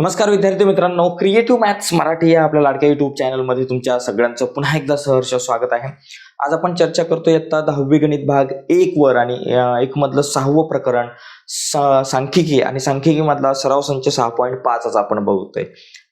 नमस्कार विद्यार्थी मित्रांनो क्रिएटिव्ह मॅथ्स मराठी या आपल्या लाडक्या युट्यूब चॅनलमध्ये तुमच्या सगळ्यांचं पुन्हा एकदा सहर्ष स्वागत आहे. आज आपण चर्चा करतोय आता दहावी गणित भाग एक वर आणि एक मधलं सहावं प्रकरण सा- सांख्यिकी आणि सांख्यिकी मधला सराव संच सहा पॉईंट पाच आज आपण बघतोय.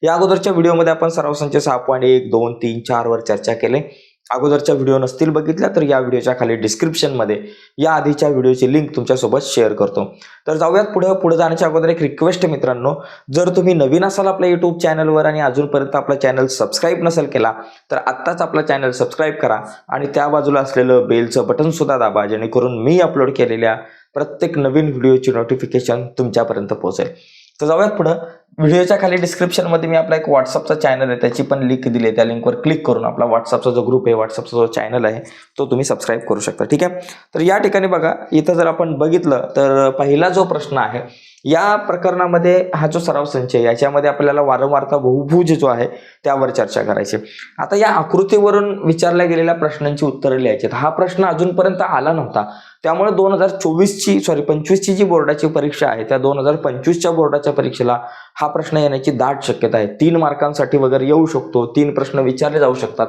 या अगोदरच्या व्हिडिओमध्ये आपण सराव संच सहा पॉईंट एक दोन तीन चार वर चर्चा केले. अगोदरच्या व्हिडिओ नसतील बघितल्या तर या व्हिडिओच्या खाली डिस्क्रिप्शनमध्ये या आधीच्या व्हिडिओची लिंक तुमच्यासोबत शेअर करतो. तर जाऊयात पुढे. पुढे जाण्याच्या अगोदर एक रिक्वेस्ट मित्रांनो. जर तुम्ही नवीन असाल आपल्या युट्यूब चॅनलवर आणि अजूनपर्यंत आपला चॅनल सबस्क्राईब नसेल केला तर आत्ताच आपला चॅनल सबस्क्राईब करा आणि त्या बाजूला असलेलं बेलचं बटन सुद्धा दाबा जेणेकरून मी अपलोड केलेल्या प्रत्येक नवीन व्हिडिओची नोटिफिकेशन तुमच्यापर्यंत पोहोचेल. तर जाऊयात पुढं. व्हिडिओच्या खाली डिस्क्रिप्शनमध्ये मी आपला एक व्हॉट्सअपचा चॅनल आहे त्याची पण लिंक दिली आहे. त्या लिंकवर क्लिक करून आपला व्हॉट्सअपचा जो ग्रुप आहे व्हॉट्सअपचा जो चॅनल आहे तो तुम्ही सबस्क्राईब करू शकता. ठीक आहे? तर या ठिकाणी बघा इथं जर आपण बघितलं तर पहिला जो प्रश्न आहे या प्रकरणामध्ये हा जो सराव संच आहे याच्यामध्ये आपल्याला वारंवारता बहुभुज जो आहे त्यावर चर्चा करायची आता या आकृतीवरून विचारल्या गेलेल्या प्रश्नांची उत्तरं लिहायची हा प्रश्न अजूनपर्यंत आला नव्हता. त्यामुळे दोन हजार चोवीसची सॉरी पंचवीसची जी बोर्डाची परीक्षा आहे त्या दोन हजार पंचवीसच्या बोर्डाच्या परीक्षेला हा प्रश्न येण्याची दाट शक्यता आहे. तीन मार्कांसाठी वगैरे येऊ शकतो तीन प्रश्न विचारले जाऊ शकतात.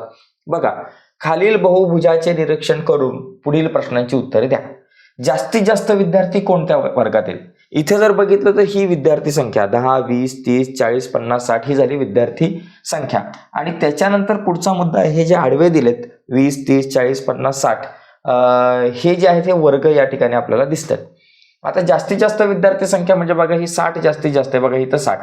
बघा खालील बहुभुजाचे निरीक्षण करून पुढील प्रश्नांची उत्तरे द्या. जास्तीत जास्त विद्यार्थी कोणत्या वर्गात येईल इथे जर बघितलं तर ही विद्यार्थी संख्या दहा वीस तीस चाळीस पन्नास साठ ही झाली विद्यार्थी संख्या. आणि त्याच्यानंतर पुढचा मुद्दा हे जे आडवे दिलेत वीस तीस चाळीस पन्नास साठ हे जे आहेत ते वर्ग या ठिकाणी आपल्याला दिसतात. आता जास्तीत जास्त विद्यार्थी संख्या म्हणजे बघा ही साठ जास्तीत जास्त आहे बघा इथं साठ.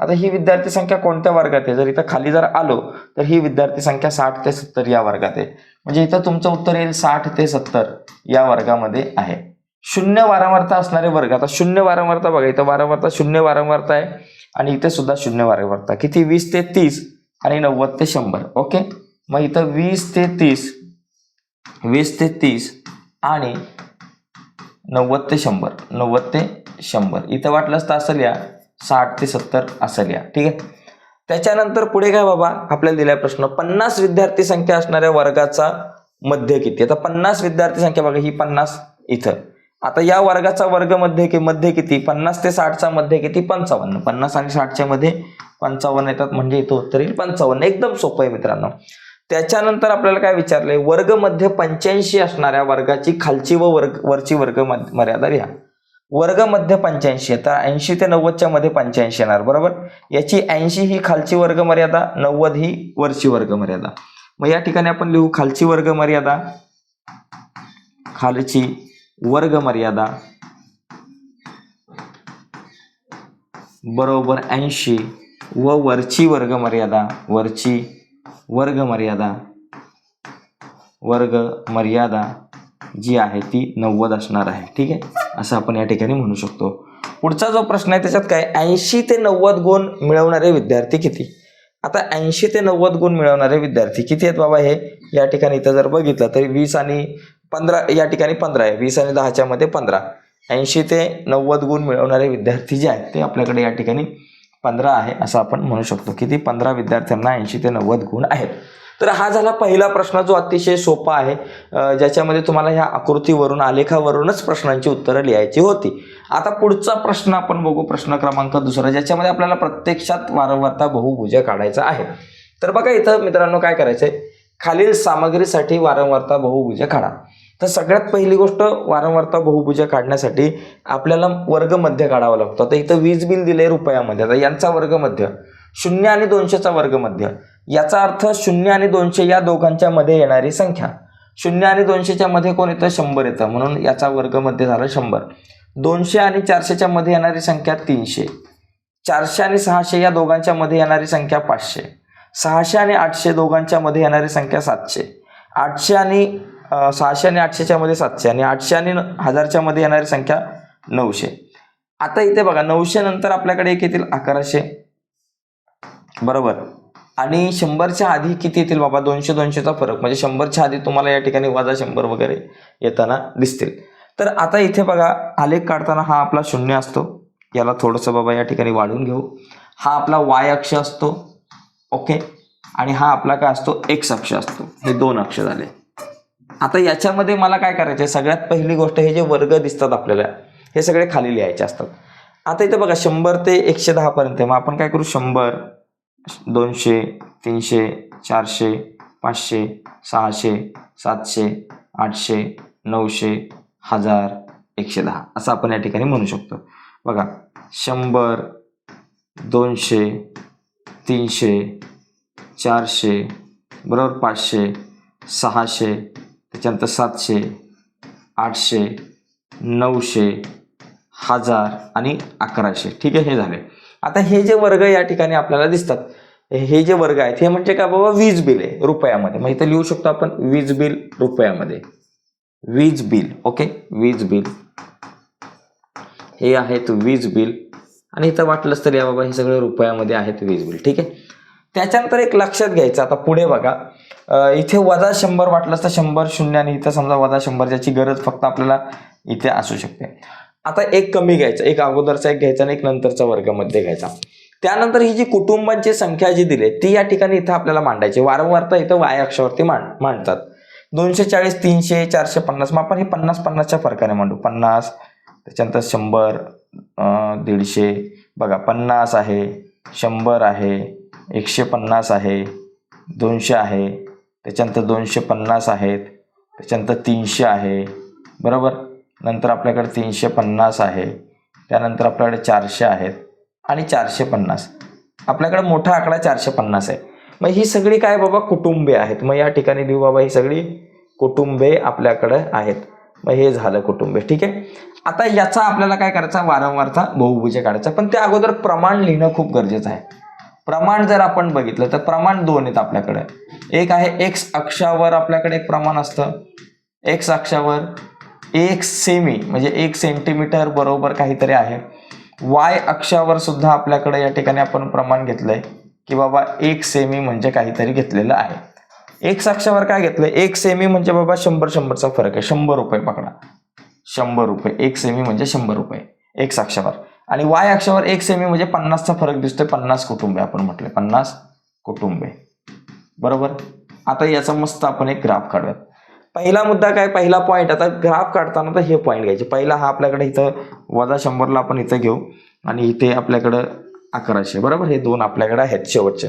आता ही विद्यार्थी संख्या कोणत्या वर्गात आहे? जर इथं खाली जर आलो तर ही विद्यार्थी संख्या साठ ते सत्तर या वर्गात आहे. म्हणजे इथं तुमचं उत्तर येईल साठ ते सत्तर या वर्गामध्ये आहे. शून्य वारंवारता असणारे वर्ग. आता शून्य वारंवारता बघा इथं वारंवारता शून्य वारंवारता आहे आणि इथे सुद्धा शून्य वारंवारता. किती? वीस ते तीस आणि नव्वद ते शंभर. ओके? मग इथं वीस ते तीस वीस ते तीस आणि नव्वद ते शंभर. नव्वद ते शंभर. इथं वाटलंच तर असं लिहा साठ ते सत्तर असं लिहा ठीक आहे? त्याच्यानंतर पुढे काय बाबा? आपल्याला दिलाय प्रश्न. पन्नास विद्यार्थी संख्या असणाऱ्या वर्गाचा मध्य किती? आता पन्नास विद्यार्थी संख्या बघा ही पन्नास इथं. आता या वर्गाचा वर्गमध्ये कि मध्ये किती? पन्नास ते साठचा मध्ये किती? पंचावन्न. पन्नास आणि साठच्या मध्ये पंचावन्न येतात म्हणजे इथं उत्तर येईल पंचावन्न. एकदम सोपं आहे मित्रांनो. त्याच्यानंतर आपल्याला काय विचारलंय? वर्गमध्ये पंच्याऐंशी असणाऱ्या वर्गाची खालची व वर्ग वरची वर्ग मर्यादा लिहा. वर्गमध्ये पंच्याऐंशी तर ऐंशी ते नव्वदच्या मध्ये पंच्याऐंशी येणार बरोबर? याची ऐंशी ही खालची वर्ग मर्यादा नव्वद ही वरची वर्ग मर्यादा. मग या ठिकाणी आपण लिहू खालची वर्ग मर्यादा. खालची वर्ग मर्यादा बरोबर ऐंशी व वरची वर्ग मर्यादा वरची वर्ग मर्यादा वर्ग मर्यादा जी आहे ती नव्वद असणार आहे. ठीक आहे? असं आपण या ठिकाणी म्हणू शकतो. पुढचा जो प्रश्न आहे त्याच्यात काय? ऐंशी ते नव्वद गुण मिळवणारे विद्यार्थी किती? आता ऐंशी ते नव्वद गुण मिळवणारे विद्यार्थी किती आहेत बाबा हे? या ठिकाणी इथं जर बघितलं तर वीस आणि पंधरा या ठिकाणी पंधरा आहे. वीस आणि दहाच्या मध्ये पंधरा. ऐंशी ते नव्वद गुण मिळवणारे विद्यार्थी जे आहेत ते आपल्याकडे या ठिकाणी पंधरा आहे असं आपण म्हणू शकतो. किती? पंधरा विद्यार्थ्यांना ऐंशी ते नव्वद गुण आहेत. तर हा झाला पहिला प्रश्न जो अतिशय सोपा आहे. ज्याच्यामध्ये तुम्हाला ह्या आकृतीवरून आलेखावरूनच प्रश्नांची उत्तरं लिहायची होती. आता पुढचा प्रश्न आपण बघू. प्रश्न क्रमांक दुसरा ज्याच्यामध्ये आपल्याला प्रत्यक्षात वारंवारता बहुभुज काढायचा आहे. तर बघा इथं मित्रांनो काय करायचंय? खालील सामग्रीसाठी वारंवारता बहुभुज काढा. तर सगळ्यात पहिली गोष्ट वारंवारता बहुपूजा काढण्यासाठी आपल्याला वर्गमध्य काढावं लागतं. आता इथं वीज बिल दिले रुपयामध्ये. आता यांचा वर्गमध्य शून्य आणि दोनशेचा वर्गमध्य याचा अर्थ शून्य आणि दोनशे या दोघांच्या मध्ये येणारी संख्या. शून्य आणि दोनशेच्या मध्ये कोण येतं? शंभर येतं. म्हणून याचा वर्गमध्य झालं शंभर. दोनशे आणि चारशेच्या मध्ये येणारी संख्या तीनशे. चारशे आणि सहाशे या दोघांच्या मध्ये येणारी संख्या पाचशे. सहाशे आणि आठशे दोघांच्या मध्ये येणारी संख्या सातशे. आठशे आणि सहाशे आणि आठशेच्या मध्ये सातशे आणि आठशे आणि हजारच्या मध्ये येणारी संख्या नऊशे. आता इथे बघा नऊशे नंतर आपल्याकडे एक येतील अकराशे. बरोबर. आणि शंभरच्या आधी किती येतील बाबा? दोनशे दोनशेचा फरक. म्हणजे शंभरच्या आधी तुम्हाला या ठिकाणी वजा शंभर वगैरे येताना दिसतील. तर आता इथे बघा आलेख काढताना हा आपला शून्य असतो. याला थोडंसं बाबा या ठिकाणी वाढून घेऊ. हा आपला वाय अक्ष असतो. ओके? आणि हा आपला काय असतो? एक्स अक्ष असतो. हे दोन अक्ष झाले. आता याच्यामध्ये मला काय करायचं आहे सगळ्यात पहिली गोष्ट हे जे वर्ग दिसतात आपल्याला हे सगळे खाली लिहायचे असतात. आता इथं बघा शंभर ते एकशे दहापर्यंत आहे. मग आपण काय करू? शंभर दोनशे तीनशे चारशे पाचशे सहाशे सातशे आठशे नऊशे हजार एकशे दहा. असं आपण या ठिकाणी म्हणू शकतो. बघा शंभर दोनशे तीनशे चारशे बरोबर पाचशे सहाशे त्याच्यानंतर सातशे आठशे नऊशे हजार आणि अकराशे. ठीक आहे हे झाले. आता हे जे वर्ग या ठिकाणी आपल्याला दिसतात हे जे वर्ग आहेत हे म्हणजे काय बाबा? वीज बिल आहे रुपयामध्ये. मग इथं लिहू शकतो आपण वीज बिल रुपयामध्ये. वीज बिल ओके? वीज बिल. हे आहेत वीज बिल. आणि इथं वाटलंच तर या बाबा हे सगळे रुपयामध्ये आहेत वीज बिल. ठीक आहे? त्याच्यानंतर एक लक्षात घ्यायचं. आता पुढे बघा. इथे वजा शंभर वाटलंच तर शंभर शून्य आणि इथं समजा वजा शंभर ज्याची गरज फक्त आपल्याला इथे असू शकते. आता एक कमी घ्यायचा एक अगोदरचा एक घ्यायचा आणि एक नंतरचा वर्गामध्ये घ्यायचा. त्यानंतर ही जी कुटुंबांची संख्या जी दिली आहे, ती या ठिकाणी इथं आपल्याला मांडायची. वारंवारता इथं वाय अक्षावरती मांड मांडतात. दोनशे चाळीस तीनशे चारशे पन्नास मग आपण हे पन्नास पन्नासच्या फरकाने मांडू. पन्नास त्याच्यानंतर शंभर दीडशे बघा पन्नास आहे शंभर आहे एकशे पन्नास आहे दोनशे आहे त्याच्यानंतर दोनशे पन्नास आहेत. त्याच्यानंतर तीनशे आहे. बरोबर? नंतर आपल्याकडे तीनशे पन्नास आहे. त्यानंतर आपल्याकडे चारशे आहेत आणि चारशे पन्नास. आपल्याकडे मोठा आकडा चारशे पन्नास आहे. मग ही सगळी काय बाबा? कुटुंबे आहेत. मग या ठिकाणी लिहू बाबा ही सगळी कुटुंबे आपल्याकडे आहेत. मग हे झालं कुटुंबे. ठीक आहे? आता याचा आपल्याला काय करायचा? वारंवारचा बहुभुजे काढायचा. पण त्या अगोदर प्रमाण लिहिणं खूप गरजेचं आहे. प्रमाण जर आपण बघितलं तर प्रमाण दोन आहेत आपल्याकडे. एक आहे एक्स अक्षावर आपल्याकडे एक प्रमाण असतं. एक्स अक्षावर एक सेमी म्हणजे एक सेंटीमीटर बरोबर काहीतरी आहे. वाय अक्षावर सुद्धा आपल्याकडे या ठिकाणी आपण प्रमाण घेतलंय की बाबा एक सेमी म्हणजे काहीतरी घेतलेलं आहे. एक्स अक्षावर काय घेतलंय? एक सेमी म्हणजे बाबा शंभर शंभरचा फरक आहे. शंभर रुपये पकडा. शंभर रुपये. एक सेमी म्हणजे शंभर रुपये. एक्स अक्षावर. आणि वाय अक्षावर एक सेमी म्हणजे पन्नासचा फरक दिसतोय. पन्नास कुटुंबे आपण म्हटले. पन्नास कुटुंबे. बरोबर? आता याचा मस्त आपण एक ग्राफ काढूयात. पहिला मुद्दा काय? पहिला पॉईंट आता ग्राफ काढताना तर हे पॉईंट घ्यायचे. पहिला हा आपल्याकडे इथं वजा शंभरला आपण इथं घेऊ. आणि इथे आपल्याकडं अकराशे. बरोबर? हे दोन आपल्याकडे आहेत शेवटचे.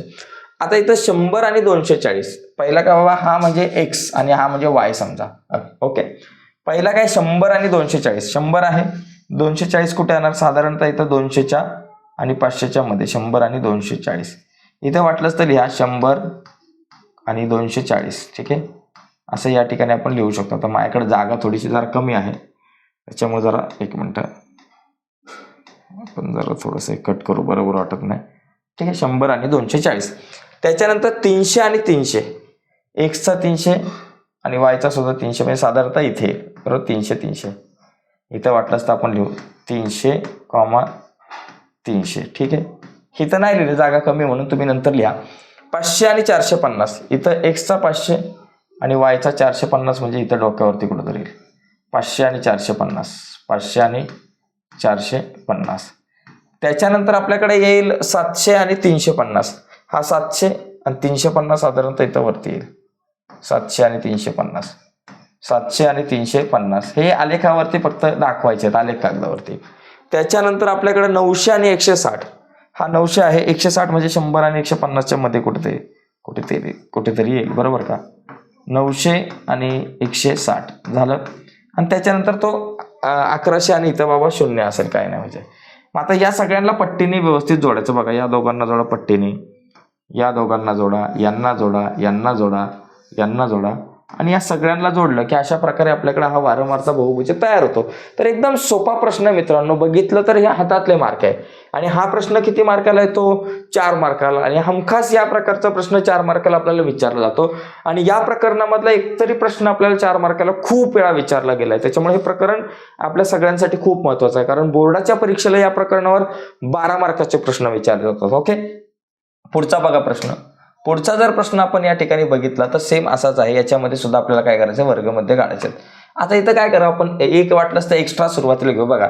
आता इथं शंभर आणि दोनशे चाळीस. पहिला काय बाबा? हा म्हणजे एक्स आणि हा म्हणजे वाय समजा. ओके. पहिला काय? शंभर आणि दोनशे चाळीस. शंभर आहे. दोनशे चाळीस कुठे येणार? साधारणतः इथं दोनशेच्या आणि पाचशेच्या मध्ये शंभर आणि दोनशे चाळीस इथं वाटलंच तर लिहा शंभर आणि दोनशे चाळीस ठीक आहे? असं या ठिकाणी आपण लिहू शकतो. तर माझ्याकडे जागा थोडीशी जरा कमी आहे. त्याच्यामुळे जरा एक मिनटं. आपण जरा थोडंसं कट करू बरोबर वाटत नाही. ठीक आहे शंभर आणि दोनशे चाळीस त्याच्यानंतर तीनशे आणि तीनशे. एक्सचा तीनशे आणि वायचा सुद्धा तीनशे म्हणजे साधारणतः इथे. बरोबर? तीनशे तीनशे. इथं वाटलंच तर आपण लिहू. तीनशे कॉमा तीनशे. ठीक आहे? इथं नाही लिहिलं जागा कमी म्हणून तुम्ही नंतर लिहा. पाचशे आणि चारशे पन्नास. इथं एक्सचा पाचशे आणि वायचा चारशे पन्नास म्हणजे इथं डोक्यावरती कुठं येईल. पाचशे आणि चारशे पन्नास. पाचशे आणि चारशे पन्नास. त्याच्यानंतर आपल्याकडे येईल सातशे आणि तीनशे पन्नास. हा सातशे आणि तीनशे पन्नास साधारणतः इथं वरती येईल. सातशे आणि तीनशे पन्नास. सातशे आणि तीनशे पन्नास. हे आलेखावरती फक्त दाखवायचे आहेत आलेख कागदावरती. त्याच्यानंतर आपल्याकडे नऊशे आणि एकशे साठ. हा नऊशे आहे एकशे साठ म्हणजे शंभर आणि एकशे पन्नासच्या मध्ये कुठेतरी कुठेतरी कुठेतरी येईल बरोबर का? नऊशे आणि एकशे साठ झालं. आणि त्याच्यानंतर तो अकराशे आणि इथं बाबा शून्य असेल काय नाही म्हणजे. मग आता या सगळ्यांना पट्टीने व्यवस्थित जोडायचं बघा. या दोघांना जोडा पट्टीने. या दोघांना जोडा यांना जोडा यांना जोडा यांना जोडा. आणि या सगळ्यांना जोडलं की अशा प्रकारे आपल्याकडे हा वारंवारचा बहुभुज म्हणजे तयार होतो. तर एकदम सोपा प्रश्न आहे मित्रांनो. बघितलं तर हे हातातले मार्क आहे. आणि हा प्रश्न किती मार्काला येतो? चार मार्काला. आणि हमखास या प्रकारचा प्रश्न चार मार्काला आपल्याला विचारला जातो. आणि या प्रकरणामधला एक तरी प्रश्न आपल्याला चार मार्काला खूप वेळा विचारला गेलाय. त्याच्यामुळे हे प्रकरण आपल्या सगळ्यांसाठी खूप महत्वाचं आहे. कारण बोर्डाच्या परीक्षेला या प्रकरणावर बारा मार्काचे प्रश्न विचारले जातात. ओके? पुढचा बघा प्रश्न. पुढचा जर प्रश्न आपण या ठिकाणी बघितला तर सेम असाच आहे. याच्यामध्ये सुद्धा आपल्याला काय करायचं वर्गमध्ये काढायचे आता इथं काय करा आपण? एक वाटलंच तर एक्स्ट्रा सुरुवातीला घेऊ बघा.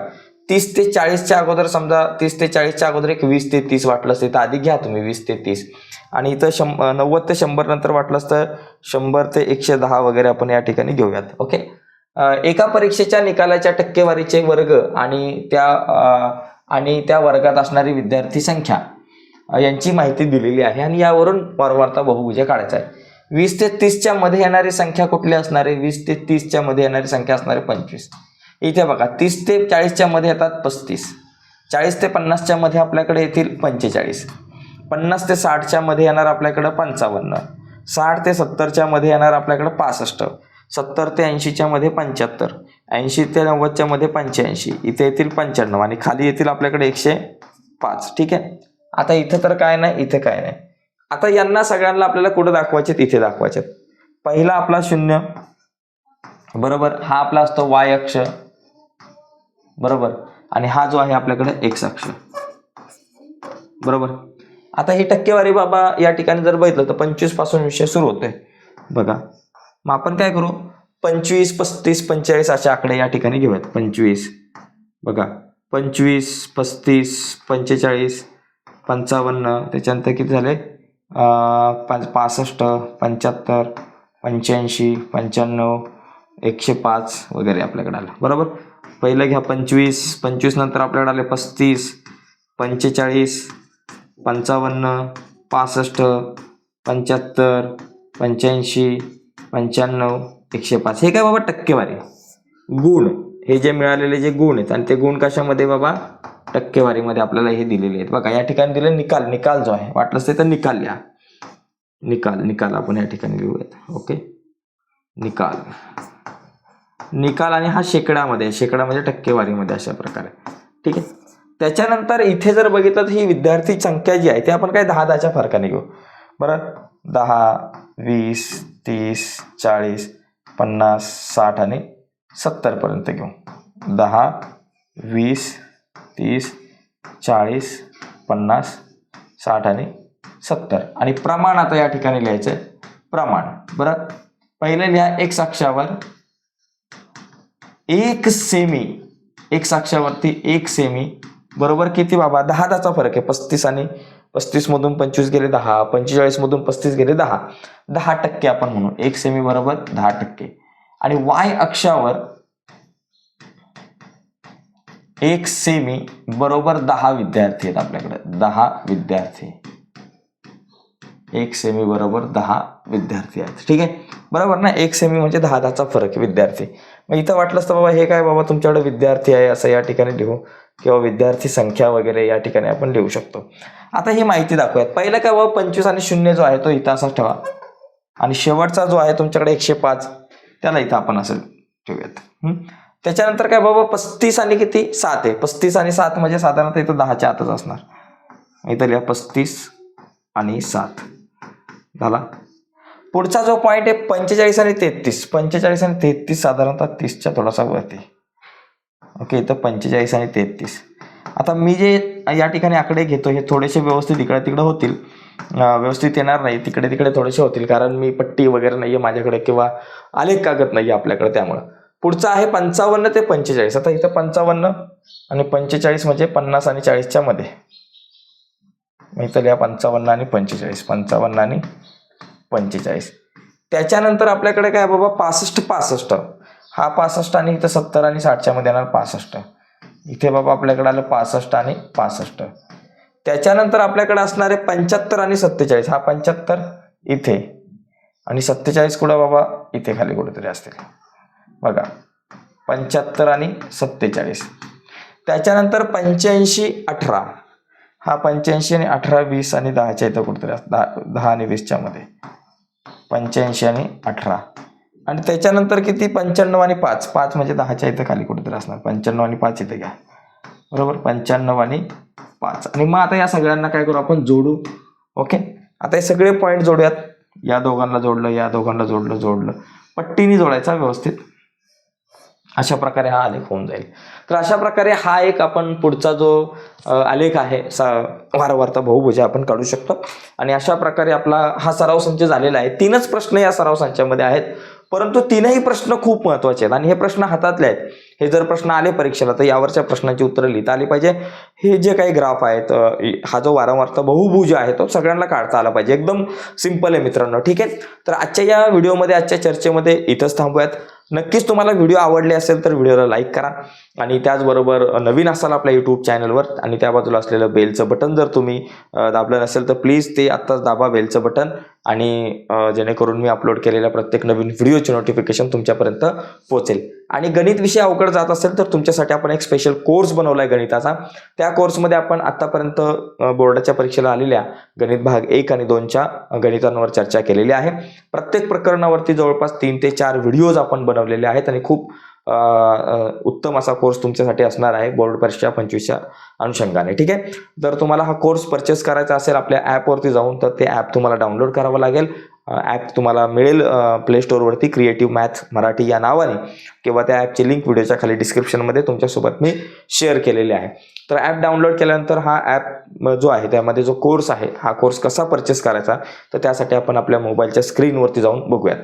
तीस ते चाळीसच्या अगोदर समजा तीस ते चाळीसच्या अगोदर एक वीस ते तीस वाटलंच तर आधी घ्या तुम्ही वीस ते तीस. आणि इथं शं नव्वद ते शंभर नंतर वाटलंच तर शंभर ते एकशे दहा वगैरे आपण या ठिकाणी घेऊयात. ओके? एका परीक्षेच्या निकालाच्या टक्केवारीचे वर्ग आणि त्या आणि त्या वर्गात असणारी विद्यार्थी संख्या. यांची माहिती दिलेली आहे. आणि यावरून वारंवारता बहुभुज काढायचा आहे. वीस ते तीसच्या मध्ये येणारी संख्या कुठली असणार? आहे वीस ते तीसच्या मध्ये येणारी संख्या असणार आहे पंचवीस. इथे बघा तीस ते चाळीसच्या मध्ये येतात पस्तीस. चाळीस ते पन्नासच्या मध्ये आपल्याकडे येतील पंचेचाळीस. पन्नास ते साठच्या मध्ये येणार आपल्याकडं पंचावन्न. साठ ते सत्तरच्या मध्ये येणार आपल्याकडं पासष्ट. सत्तर ते ऐंशीच्या मध्ये पंच्याहत्तर. ऐंशी ते नव्वदच्या मध्ये पंच्याऐंशी. इथे येतील पंच्याण्णव आणि खाली येतील आपल्याकडे एकशे पाच. ठीक आहे? आता इथं तर काय नाही इथे काय नाही. आता यांना सगळ्यांना आपल्याला कुठं दाखवायचे इथे दाखवायचे पहिला आपला शून्य. बरोबर? हा आपला असतो वाय अक्ष. बरोबर? आणि हा जो आहे आपल्याकडे एक्स अक्ष. बरोबर? आता ही टक्केवारी बाबा या ठिकाणी जर बघितलं तर पंचवीसपासून विषय सुरू होतोय. बघा. मग आपण काय करू? पंचवीस पस्तीस पंचेचाळीस असे आकडे या ठिकाणी घेऊयात. पंचवीस. बघा. पंचवीस पस्तीस पंचेचाळीस पंचावन्न त्याच्यानंतर किती झाले? पाच पासष्ट पंच्याहत्तर पंच्याऐंशी पंच्याण्णव एकशे पाच वगैरे आपल्याकडे आलं. बरोबर? पहिलं घ्या पंचवीस पंचवीस नंतर आपल्याकडे आले पस्तीस पंचेचाळीस पंचावन्न पासष्ट पंच्याहत्तर पंच्याऐंशी पंच्याण्णव एकशे पाच. हे काय बाबा टक्केवारी? गुण. हे जे मिळालेले जे गुण आहेत आणि ते गुण कशामध्ये बाबा? टक्केवारीमध्ये आपल्याला हे दिलेले आहेत. बघा या ठिकाणी दिले निकाल निकाल जो आहे वाटलंच ते तर निकाल लिहा निकाल निकाल आपण या ठिकाणी लिहूयात. ओके? निकाल. निकाल आणि हा शेकडामध्ये शेकडा म्हणजे टक्केवारीमध्ये अशा प्रकारे. ठीक आहे? त्याच्यानंतर इथे जर बघितलं तर ही विद्यार्थी संख्या जी आहे ती आपण काय दहा दहाच्या फरकाने घेऊ. बरं? दहा वीस तीस चाळीस पन्नास साठ आणि सत्तरपर्यंत घेऊ. दहा वीस तीस चाळीस पन्नास साठ आणि सत्तर. आणि प्रमाण आता या ठिकाणी लिहायचं आहे प्रमाण. बरं? पहिले लिहा एक साक्षावर. एक सेमी एक साक्षावरती एक सेमी बरोबर किती बाबा? दहा दहाचा फरक आहे. पस्तीस आणि पस्तीस मधून पंचवीस गेले दहा. पंचेचाळीस मधून पस्तीस गेले दहा. दहा टक्के आपण म्हणू. एक सेमी बरोबर दहा टक्के. आणि वाय अक्षावर एक सेमी बरोबर दहा विद्यार्थी आहेत आपल्याकडे. दहा विद्यार्थी. एक सेमी बरोबर दहा विद्यार्थी आहेत. ठीक आहे? बरोबर ना? एक सेमी म्हणजे दहा दहाचा फरक आहे विद्यार्थी. मग इथं वाटलंच तर बाबा हे काय बाबा तुमच्याकडे विद्यार्थी आहे असं या ठिकाणी लिहू? किंवा विद्यार्थी संख्या वगैरे या ठिकाणी आपण लिहू शकतो. आता ही माहिती दाखवूयात. पहिलं काय बाबा? पंचवीस आणि शून्य जो आहे तो इथं असाच ठेवा. आणि शेवटचा जो आहे तुमच्याकडे एकशे पाच त्याला इथं आपण असं ठेवूयात. त्याच्यानंतर काय बाबा पस्तीस आणि किती? सात आहे. पस्तीस आणि सात म्हणजे साधारणतः इथं दहाच्या आतच असणार. इथं लिहा पस्तीस आणि सात. झाला? पुढचा जो पॉईंट आहे पंचेचाळीस आणि तेहतीस. पंचेचाळीस आणि तेहतीस साधारणतः तीसच्या थोडासा वरती ओके इथं पंचेचाळीस आणि तेहतीस. आता मी जे या ठिकाणी आकडे घेतो हे थोडेसे व्यवस्थित इकडे तिकडे होतील. व्यवस्थित येणार नाही. तिकडे तिकडे थोडेसे होतील. कारण मी पट्टी वगैरे नाही आहे माझ्याकडे किंवा आलेख कागद नाही आहे आपल्याकडे त्यामुळं. पुढचं आहे पंचावन्न ते पंचेचाळीस. आता इथं पंचावन्न आणि पंचेचाळीस म्हणजे पन्नास आणि चाळीसच्या मध्ये. मग इथं लिहा पंचावन्न आणि पंचेचाळीस. पंचावन्न आणि पंचेचाळीस. त्याच्यानंतर आपल्याकडे काय बाबा? पासष्ट पासष्ट. हा पासष्ट आणि इथं सत्तर आणि साठच्या मध्ये येणार पासष्ट. इथे बाबा आपल्याकडे आलं पासष्ट आणि पासष्ट. त्याच्यानंतर आपल्याकडे असणारे पंच्याहत्तर आणि सत्तेचाळीस. हा पंच्याहत्तर इथे. आणि सत्तेचाळीस कुठं बाबा? इथे खाली कुठेतरी असतील. बघा पंच्याहत्तर आणि सत्तेचाळीस. त्याच्यानंतर पंच्याऐंशी अठरा. हा पंच्याऐंशी आणि अठरा वीस आणि दहाच्या इथं कुठेतरी दहा दहा आणि वीसच्या मध्ये. पंच्याऐंशी आणि अठरा. आणि त्याच्यानंतर किती? पंच्याण्णव आणि पाच. पाच म्हणजे दहाच्या इथं खाली कुठेतरी असणार. पंच्याण्णव आणि पाच इथं घ्या. बरोबर? पंच्याण्णव आणि पाच. आणि मग आता या सगळ्यांना काय करू आपण? जोडू. ओके? आता हे सगळे पॉईंट जोडूयात. या दोघांना जोडलं या दोघांना जोडलं जोडलं. पट्टीने जोडायचा व्यवस्थित. अशा प्रकारे हा आलेख होऊन जाईल. तर अशा प्रकारे हा एक आपण पुढचा जो आलेख आहे सा वारंवारता बहुभुजा आपण काढू शकतो. आणि अशा प्रकारे आपला हा सराव संच झालेला आहे. तीनच प्रश्न या सराव संचामध्ये आहेत. परंतु तीनही प्रश्न खूप महत्त्वाचे आहेत. आणि हे प्रश्न हातातले आहेत. हे जर प्रश्न आले परीक्षेला तर यावरच्या प्रश्नांची उत्तरं लिहिता आली पाहिजे. हे जे काही ग्राफ आहेत हा जो वारंवारता बहुभुज आहे तो सगळ्यांना काढता आला पाहिजे. एकदम सिंपल आहे मित्रांनो. ठीक आहे? तर आजच्या या व्हिडिओमध्ये आजच्या चर्चेमध्ये इथंच थांबूयात. नक्कीच तुम्हाला व्हिडिओ आवडले असेल तर व्हिडिओला लाईक करा. आणि त्याचबरोबर नवीन असाल आपल्या यूट्यूब चॅनलवर आणि त्या बाजूला असलेलं बेलचं बटन जर तुम्ही दाबलं नसेल तर प्लीज ते आत्ताच दाबा बेलचं बटन. आणि जेणेकरून मी अपलोड केलेल्या प्रत्येक नवीन व्हिडिओची नोटिफिकेशन तुमच्यापर्यंत पोहोचेल. आणि गणित विषय अवघड जात असेल तर तुमच्यासाठी आपण एक स्पेशल कोर्स बनवला आहे गणिताचा. त्या कोर्समध्ये आपण आत्तापर्यंत बोर्डाच्या परीक्षेला आलेल्या गणित भाग एक आणि दोनच्या गणितांवर चर्चा केलेली आहे. प्रत्येक प्रकरणावरती जवळपास तीन ते चार व्हिडिओज आपण बनवलेले आहेत आणि खूप उत्तम असा कोर्स तुमच्यासाठी असणार आहे बोर्ड परीक्षा पंचवीसच्या अनुषंगाने ठीक आहे? जर तुम्हाला हा कोर्स परचेस करायचा असेल आपल्या ॲपवरती जाऊन तर ते ॲप तुम्हाला डाउनलोड करावं लागेल. ॲप तुम्हाला मिळेल प्ले स्टोअरवरती क्रिएटिव्ह मॅथ्स मराठी या नावाने. किंवा त्या ॲपची लिंक व्हिडिओच्या खाली डिस्क्रिप्शनमध्ये तुमच्यासोबत मी शेअर केलेली आहे. तर ॲप डाउनलोड केल्यानंतर हा ॲप जो आहे त्यामध्ये जो कोर्स आहे हा कोर्स कसा परचेस करायचा तर त्यासाठी आपण आपल्या मोबाईलच्या स्क्रीनवरती जाऊन बघूयात.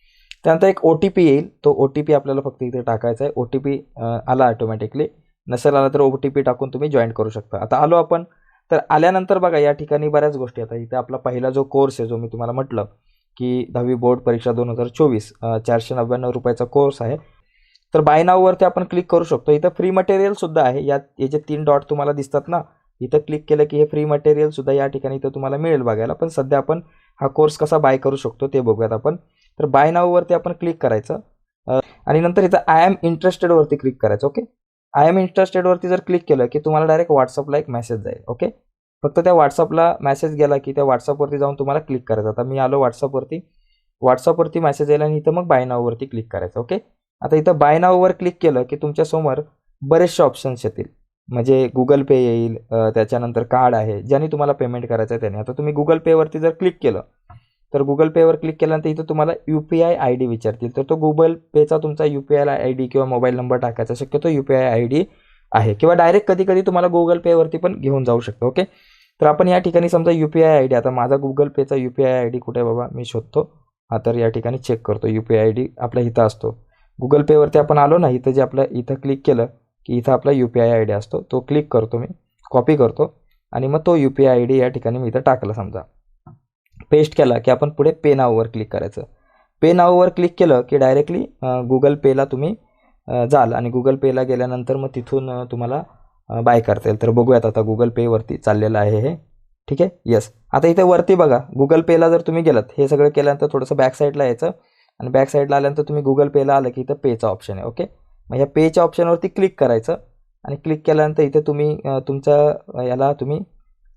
त्यानंतर एक ओ टी पी येईल. तो ओ टी पी आपल्याला फक्त इथे टाकायचा आहे. ओ टी पी आला ऑटोमॅटिकली नसेल आला तर ओ टी पी टाकून तुम्ही जॉईन करू शकता. आता आलो आपण. तर आल्यानंतर बघा या ठिकाणी बऱ्याच गोष्टी आता इथे आपला पहिला जो कोर्स आहे जो मी तुम्हाला म्हटलं की दहावी बोर्ड परीक्षा दोन हजार चोवीस चारशे नव्याण्णव रुपयाचा कोर्स आहे. तर बाय नाववरती आपण क्लिक करू शकतो. इथं फ्री मटेरियल सुद्धा आहे. यात याचे तीन डॉट तुम्हाला दिसतात ना इथं क्लिक केलं की हे फ्री मटेरियल सुद्धा या ठिकाणी इथं तुम्हाला मिळेल बघायला. पण सध्या आपण हा कोर्स कसा बाय करू शकतो ते बघूयात आपण. तर बाय नाववरती आपण क्लिक करायचं. आणि नंतर इथं आय एम इंटरेस्टेडवरती क्लिक करायचं ओके आय एम इंटरेस्टेडवरती जर क्लिक केलं की तुम्हाला डायरेक्ट व्हॉट्सअपला एक मेसेज जाईल ओके फक्त त्या व्हॉट्सअपला मेसेज गेला की त्या व्हॉट्सअपवरती जाऊन तुम्हाला क्लिक करायचं. आता मी आलो व्हॉट्सअपवरती व्हॉट्सअपवरती मेसेज येईल आणि इथं मग बाय नाववरती क्लिक करायचं ओके आता इथं बाय नाववर क्लिक केलं की तुमच्यासमोर बरेचसे ऑप्शन्स येतील. म्हणजे गुगल पे येईल त्याच्यानंतर कार्ड आहे ज्याने तुम्हाला पेमेंट करायचं आहे त्याने. आता तुम्ही गुगल पेवरती जर क्लिक केलं तर गुगल पेवर क्लिक केल्यानंतर इथं तुम्हाला U P I I D विचारतील. तर तो गुगल पेचा तुमचा U P I I D किंवा मोबाईल नंबर टाकायचा. शक्यतो U P I I D आहे. किंवा डायरेक्ट कधी कधी तुम्हाला गुगल पेवरती पण घेऊन जाऊ शकतो. ओके तर आपण या ठिकाणी समजा U P I I D आता माझा गुगल पेचा U P I I D कुठे बाबा? मी शोधतो. हा तर या ठिकाणी चेक करतो. U P I I D आपल्या इथं असतो. गुगल पेवरती आपण आलो ना इथं जे आपलं इथं क्लिक केलं की इथं आपला U P I I D असतो. तो क्लिक करतो मी. कॉपी करतो. आणि मग तो U P I I D या ठिकाणी मी इथं टाकला समजा. पेस्ट केला की आपण पुढे पे नाववर क्लिक करायचं. पे नाववर क्लिक केलं की डायरेक्टली गुगल पेला तुम्ही जाल आणि गुगल पेला गेल्यानंतर मग तिथून तुम्हाला बाय करता येईल. तर बघूयात आता गुगल पेवरती चाललेलं आहे हे. ठीक आहे? येस आता इथे वरती बघा. गुगल पेला जर तुम्ही गेलात हे सगळं केल्यानंतर थोडंसं बॅक साईडला यायचं आणि बॅक साईडला आल्यानंतर तुम्ही गुगल पेला आलं की इथं पेचा ऑप्शन आहे. ओके मग ह्या पेच्या ऑप्शनवरती क्लिक करायचं आणि क्लिक केल्यानंतर इथे तुम्ही तुमचा याला तुम्ही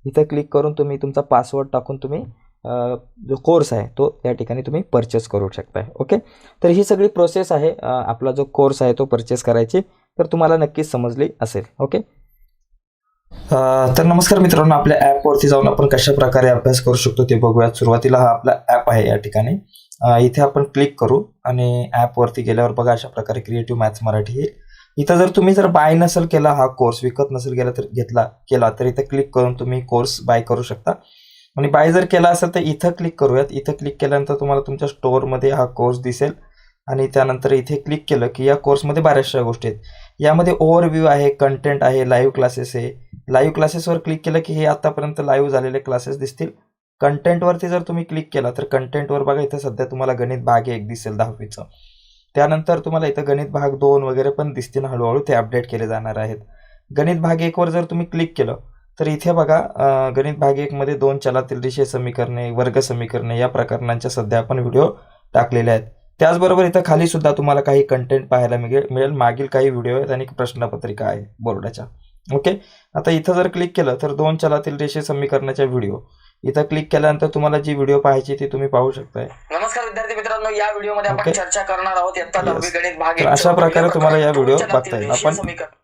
इथं क्लिक करून तुम्ही तुमचा पासवर्ड टाकून तुम्ही जो कोर्स आहे तो या ठिकाणी तुम्ही परचेस करू शकताय. ओके तर ही सगळी प्रोसेस आहे. आपला जो कोर्स आहे तो परचेस करायची. तर तुम्हाला नक्कीच समजली असेल. ओके तर नमस्कार मित्रांनो आपल्या ॲपवरती जाऊन आपण कशा प्रकारे अभ्यास करू शकतो ते बघूयात. सुरुवातीला हा आपला ॲप आहे या ठिकाणी. इथे आपण क्लिक करू आणि ॲपवरती गेल्यावर बघा अशा प्रकारे क्रिएटिव्ह मॅथ्स मराठी येईल इथं जर तुम्ही जर बाय नसेल केला हा कोर्स विकत नसेल गेला तर घेतला केला तर इथं क्लिक करून तुम्ही कोर्स बाय करू शकता. आणि बाय जर केला असेल तर इथं क्लिक करूयात. इथं क्लिक केल्यानंतर तुम्हाला तुमच्या स्टोअरमध्ये हा कोर्स दिसेल. आणि त्यानंतर इथे क्लिक केलं की या कोर्समध्ये बऱ्याचशा गोष्टी आहेत. यामध्ये ओव्हरव्ह्यू आहे कंटेंट आहे लाईव्ह क्लासेस आहे. लाईव्ह क्लासेसवर क्लिक केलं की हे आतापर्यंत लाईव्ह झालेले क्लासेस दिसतील. कंटेंटवरती जर तुम्ही क्लिक केला तर कंटेंटवर बघा इथं सध्या तुम्हाला गणित भाग एक दिसेल दहावीचं. त्यानंतर तुम्हाला इथं गणित भाग दोन वगैरे पण दिसतील. हळूहळू ते अपडेट केले जाणार आहेत. गणित भाग एकवर जर तुम्ही क्लिक केलं तर इथे बघा गणित भाग एकमध्ये दोन चलातील रेषीय समीकरणे वर्ग समीकरणे या प्रकरणांच्या सध्या आपण व्हिडिओ टाकलेले आहेत. त्याचबरोबर इथं खाली सुद्धा तुम्हाला काही कंटेंट पाहायला मिळेल मिळेल. मागील काही व्हिडिओ आहेत आणि प्रश्नपत्रिका आहे बोर्डाच्या. ओके? आता इथं जर क्लिक केलं तर दोन चलातील रेषीय समीकरणाच्या व्हिडिओ. इथं क्लिक केल्यानंतर तुम्हाला जी व्हिडिओ पाहायची ती तुम्ही पाहू शकताय. नमस्कार विद्यार्थी मित्रांनो या व्हिडिओमध्ये आपण. चर्चा करणार आहोत. गणित भाग अशा प्रकारे तुम्हाला या व्हिडिओ बघता येईल. आपण-.